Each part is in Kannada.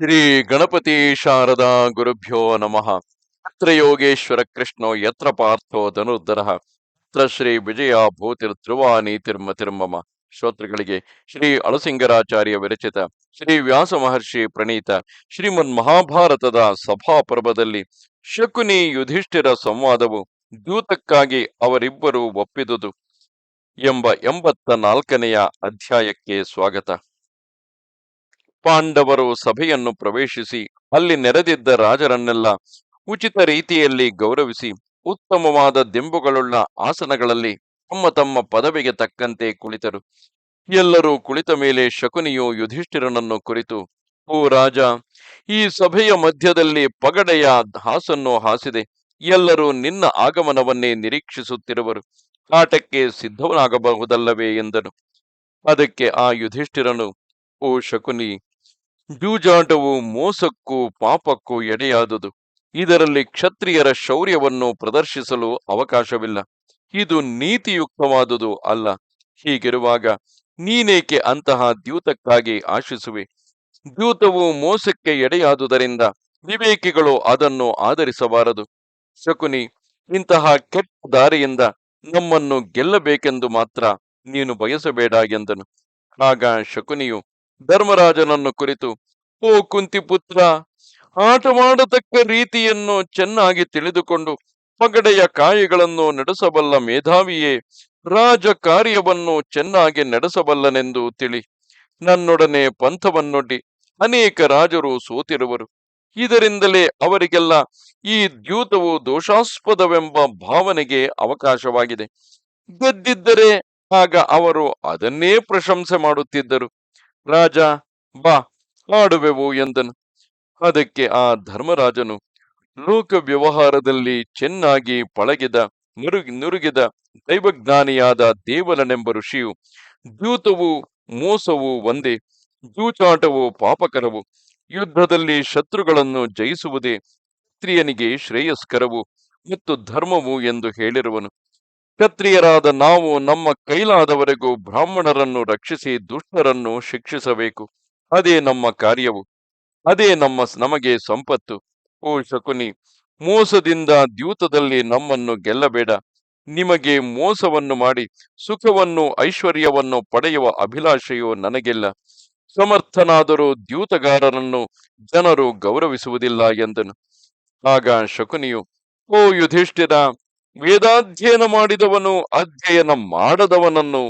ಶ್ರೀ ಗಣಪತಿ ಶಾರದಾ ಗುರುಭ್ಯೋ ನಮಃ. ಅತ್ರ ಯೋಗೇಶ್ವರ ಕೃಷ್ಣೋ ಯತ್ರ ಪಾರ್ಥೋ ಧನುರ್ಧರ. ಅತ್ರ ಶ್ರೀ ವಿಜಯ ಭೂತಿರ್ ಧ್ರುವ ನೀತಿರ್ಮ ತಿರ್ಮಮ. ಶ್ರೋತೃಗಳಿಗೆ ಶ್ರೀ ಅಳಸಿಂಗರಾಚಾರ್ಯ ವಿರಚಿತ, ಶ್ರೀ ವ್ಯಾಸ ಮಹರ್ಷಿ ಪ್ರಣೀತ, ಶ್ರೀಮನ್ ಮಹಾಭಾರತದ ಸಭಾಪರ್ವದಲ್ಲಿ ಶಕುನಿ ಯುಧಿಷ್ಠಿರ ಸಂವಾದವು ದ್ಯೂತಕ್ಕಾಗಿ ಅವರಿಬ್ಬರು ಒಪ್ಪಿದುದು ಎಂಬ ಎಂಬತ್ತ ನಾಲ್ಕನೆಯ ಅಧ್ಯಾಯಕ್ಕೆ ಸ್ವಾಗತ. ಪಾಂಡವರು ಸಭೆಯನ್ನು ಪ್ರವೇಶಿಸಿ ಅಲ್ಲಿ ನೆರೆದಿದ್ದ ರಾಜರನ್ನೆಲ್ಲ ಉಚಿತ ರೀತಿಯಲ್ಲಿ ಗೌರವಿಸಿ ಉತ್ತಮವಾದ ದಿಂಬುಗಳುಳ್ಳ ಆಸನಗಳಲ್ಲಿ ತಮ್ಮ ತಮ್ಮ ಪದವಿಗೆ ತಕ್ಕಂತೆ ಕುಳಿತರು. ಎಲ್ಲರೂ ಕುಳಿತ ಮೇಲೆ ಶಕುನಿಯು ಯುಧಿಷ್ಠಿರನನ್ನು ಕುರಿತು, ಓ ರಾಜ, ಈ ಸಭೆಯ ಮಧ್ಯದಲ್ಲಿ ಪಗಡೆಯ ಹಾಸನ್ನು ಹಾಸಿದೆ. ಎಲ್ಲರೂ ನಿನ್ನ ಆಗಮನವನ್ನೇ ನಿರೀಕ್ಷಿಸುತ್ತಿರುವರು. ಆಟಕ್ಕೆ ಸಿದ್ಧವನಾಗಬಹುದಲ್ಲವೇ? ಎಂದನು. ಅದಕ್ಕೆ ಆ ಯುಧಿಷ್ಠಿರನು, ಓ ಶಕುನಿ ಜೂಜಾಟವು ಮೋಸಕ್ಕೂ ಪಾಪಕ್ಕೂ ಎಡೆಯಾದುದು. ಇದರಲ್ಲಿ ಕ್ಷತ್ರಿಯರ ಶೌರ್ಯವನ್ನು ಪ್ರದರ್ಶಿಸಲು ಅವಕಾಶವಿಲ್ಲ. ಇದು ನೀತಿಯುಕ್ತವಾದುದು ಅಲ್ಲ. ಹೀಗಿರುವಾಗ ನೀನೇಕೆ ಅಂತಹ ದ್ಯೂತಕ್ಕಾಗಿ ಆಶಿಸುವೆ? ದ್ಯೂತವು ಮೋಸಕ್ಕೆ ಎಡೆಯಾದುದರಿಂದ ವಿವೇಕಿಗಳು ಅದನ್ನು ಆಧರಿಸಬಾರದು. ಶಕುನಿ, ಇಂತಹ ಕೆಟ್ಟ ದಾರಿಯಿಂದ ನಮ್ಮನ್ನು ಗೆಲ್ಲಬೇಕೆಂದು ಮಾತ್ರ ನೀನು ಬಯಸಬೇಡ ಎಂದನು. ಆಗ ಶಕುನಿಯು ಧರ್ಮರಾಜನನ್ನು ಕುರಿತು, ಓ ಕುಂತಿಪುತ್ರ ಆಟವಾಡತಕ್ಕ ರೀತಿಯನ್ನು ಚೆನ್ನಾಗಿ ತಿಳಿದುಕೊಂಡು ಪಗಡೆಯ ಕಾಯಿಗಳನ್ನು ನಡೆಸಬಲ್ಲ ಮೇಧಾವಿಯೇ, ರಾಜ ಕಾರ್ಯವನ್ನು ಚೆನ್ನಾಗಿ ನಡೆಸಬಲ್ಲನೆಂದು ತಿಳಿ. ನನ್ನೊಡನೆ ಪಂಥವನ್ನೊಡ್ಡಿ ಅನೇಕ ರಾಜರು ಸೋತಿರುವರು. ಇದರಿಂದಲೇ ಅವರಿಗೆಲ್ಲ ಈ ದ್ಯೂತವು ದೋಷಾಸ್ಪದವೆಂಬ ಭಾವನೆಗೆ ಅವಕಾಶವಾಗಿದೆ. ಗೆದ್ದಿದ್ದರೆ ಆಗ ಅವರು ಅದನ್ನೇ ಪ್ರಶಂಸೆ ಮಾಡುತ್ತಿದ್ದರು. ರಾಜ, ಬಾ, ಆಡುವೆವು ಎಂದನು. ಅದಕ್ಕೆ ಆ ಧರ್ಮರಾಜನು ಲೋಕ ವ್ಯವಹಾರದಲ್ಲಿ ಚೆನ್ನಾಗಿ ಪಳಗಿದ ನುರುಗಿ ನುರುಗಿದ ದೈವಜ್ಞಾನಿಯಾದ ದೇವಲನೆಂಬ ಋಷಿಯು ದ್ಯೂತವು ಮೋಸವು ಒಂದೇ ಜೂಚಾಟವು ಪಾಪಕರವು, ಯುದ್ಧದಲ್ಲಿ ಶತ್ರುಗಳನ್ನು ಜಯಿಸುವುದೇ ಸ್ತ್ರೀಯನಿಗೆ ಶ್ರೇಯಸ್ಕರವು ಮತ್ತು ಧರ್ಮವು ಎಂದು ಹೇಳಿರುವನು. ಕ್ಷತ್ರಿಯರಾದ ನಾವು ನಮ್ಮ ಕೈಲಾದವರೆಗೂ ಬ್ರಾಹ್ಮಣರನ್ನು ರಕ್ಷಿಸಿ ದುಷ್ಟರನ್ನು ಶಿಕ್ಷಿಸಬೇಕು. ಅದೇ ನಮ್ಮ ಕಾರ್ಯವು. ಅದೇ ನಮ್ಮ ನಮಗೆ ಸಂಪತ್ತು. ಓ ಶಕುನಿ, ಮೋಸದಿಂದ ದ್ಯೂತದಲ್ಲಿ ನಮ್ಮನ್ನು ಗೆಲ್ಲಬೇಡ. ನಿಮಗೆ ಮೋಸವನ್ನು ಮಾಡಿ, ಸುಖವನ್ನು, ಐಶ್ವರ್ಯವನ್ನು ಪಡೆಯುವ ಅಭಿಲಾಷೆಯು ನನಗಿಲ್ಲ. ಸಮರ್ಥನಾದರೂ ದ್ಯೂತಗಾರರನ್ನು ಜನರು ಗೌರವಿಸುವುದಿಲ್ಲ ಎಂದನು. ಆಗ ಶಕುನಿಯು, ಓ ಯುಧಿಷ್ಠಿರ ವೇದಾಧ್ಯಯನ ಮಾಡಿದವನು, ಅಧ್ಯಯನ ಮಾಡದವನನ್ನು,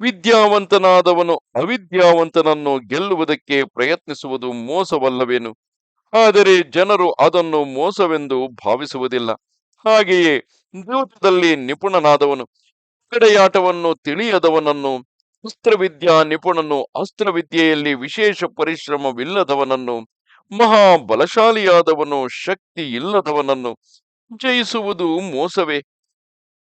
ವಿದ್ಯಾವಂತನಾದವನು, ಅವಿದ್ಯಾವಂತನನ್ನು ಗೆಲ್ಲುವುದಕ್ಕೆ ಪ್ರಯತ್ನಿಸುವುದು ಮೋಸವಲ್ಲವೇನು? ಆದರೆ ಜನರು ಅದನ್ನು ಮೋಸವೆಂದು ಭಾವಿಸುವುದಿಲ್ಲ. ಹಾಗೆಯೇ ದ್ಯೂತದಲ್ಲಿ ನಿಪುಣನಾದವನು, ಕಡೆಯಾಟವನ್ನು ತಿಳಿಯದವನನ್ನು ಅಸ್ತ್ರವಿದ್ಯಾ ನಿಪುಣನು, ಅಸ್ತ್ರವಿದ್ಯೆಯಲ್ಲಿ ವಿಶೇಷ ಪರಿಶ್ರಮವಿಲ್ಲದವನನ್ನು, ಮಹಾಬಲಶಾಲಿಯಾದವನು ಶಕ್ತಿ ಇಲ್ಲದವನನ್ನು ಜಯಿಸುವುದು ಮೋಸವೇ?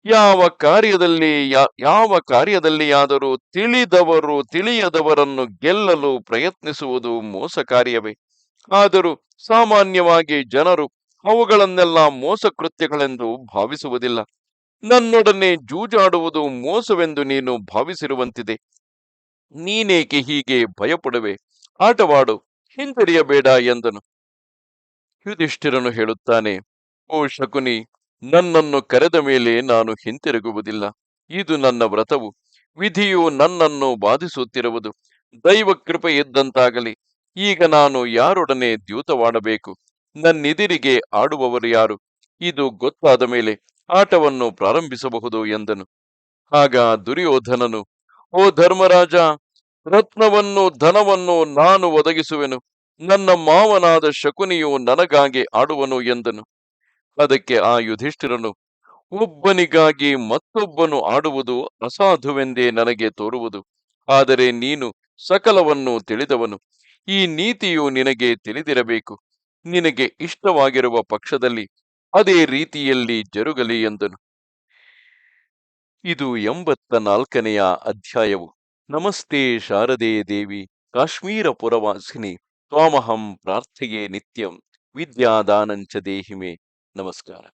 ಯಾವ ಕಾರ್ಯದಲ್ಲಿ ಯಾವ ಕಾರ್ಯದಲ್ಲಿಯಾದರೂ ತಿಳಿದವರು ತಿಳಿಯದವರನ್ನು ಗೆಲ್ಲಲು ಪ್ರಯತ್ನಿಸುವುದು ಮೋಸ ಕಾರ್ಯವೇ? ಆದರೂ ಸಾಮಾನ್ಯವಾಗಿ ಜನರು ಅವುಗಳನ್ನೆಲ್ಲ ಮೋಸ ಕೃತ್ಯಗಳೆಂದು ಭಾವಿಸುವುದಿಲ್ಲ. ನನ್ನೊಡನೆ ಜೂಜಾಡುವುದು ಮೋಸವೆಂದು ನೀನು ಭಾವಿಸಿರುವಂತಿದೆ. ನೀನೇಕೆ ಹೀಗೆ ಭಯಪಡುವೆ? ಆಟವಾಡು, ಹಿಂತಿರಿಯಬೇಡ ಎಂದನು. ಯುಧಿಷ್ಠಿರನು ಹೇಳುತ್ತಾನೆ ಓ ಶಕುನಿ, ನನ್ನನ್ನು ಕರೆದ ಮೇಲೆ ನಾನು ಹಿಂತಿರುಗುವುದಿಲ್ಲ. ಇದು ನನ್ನ ವ್ರತವು. ವಿಧಿಯು ನನ್ನನ್ನು ಬಾಧಿಸುತ್ತಿರುವುದು. ದೈವ ಕೃಪೆ ಇದ್ದಂತಾಗಲಿ. ಈಗ ನಾನು ಯಾರೊಡನೆ ದ್ಯೂತವಾಡಬೇಕು? ನನ್ನೆದಿರಿಗೆ ಆಡುವವರು ಯಾರು? ಇದು ಗೊತ್ತಾದ ಮೇಲೆ ಆಟವನ್ನು ಪ್ರಾರಂಭಿಸಬಹುದು ಎಂದನು. ಆಗ ದುರ್ಯೋಧನನು, ಓ ಧರ್ಮರಾಜ, ರತ್ನವನ್ನು, ಧನವನ್ನು ನಾನು ಒದಗಿಸುವೆನು. ನನ್ನ ಮಾವನಾದ ಶಕುನಿಯು ನನಗಾಗಿ ಆಡುವನು ಎಂದನು. ಅದಕ್ಕೆ ಆ ಯುಧಿಷ್ಠಿರನು, ಒಬ್ಬನಿಗಾಗಿ ಮತ್ತೊಬ್ಬನು ಆಡುವುದು ಅಸಾಧುವೆಂದೇ ನನಗೆ ತೋರುವುದು. ಆದರೆ ನೀನು ಸಕಲವನ್ನು ತಿಳಿದವನು. ಈ ನೀತಿಯು ನಿನಗೆ ತಿಳಿದಿರಬೇಕು. ನಿನಗೆ ಇಷ್ಟವಾಗಿರುವ ಪಕ್ಷದಲ್ಲಿ ಅದೇ ರೀತಿಯಲ್ಲಿ ಜರುಗಲಿ ಎಂದನು. ಇದು ಎಂಬತ್ತ ನಾಲ್ಕನೆಯ ಅಧ್ಯಾಯವು. ನಮಸ್ತೆ ಶಾರದೆ ದೇವಿ, ಕಾಶ್ಮೀರ ಪುರವಾಸಿನಿ, ತ್ವಾಮಹಂ ಪ್ರಾರ್ಥೆಯೇ ನಿತ್ಯಂ, ವಿದ್ಯಾದಾನಂಚ ದೇಹಿಮೆ. नमस्कार।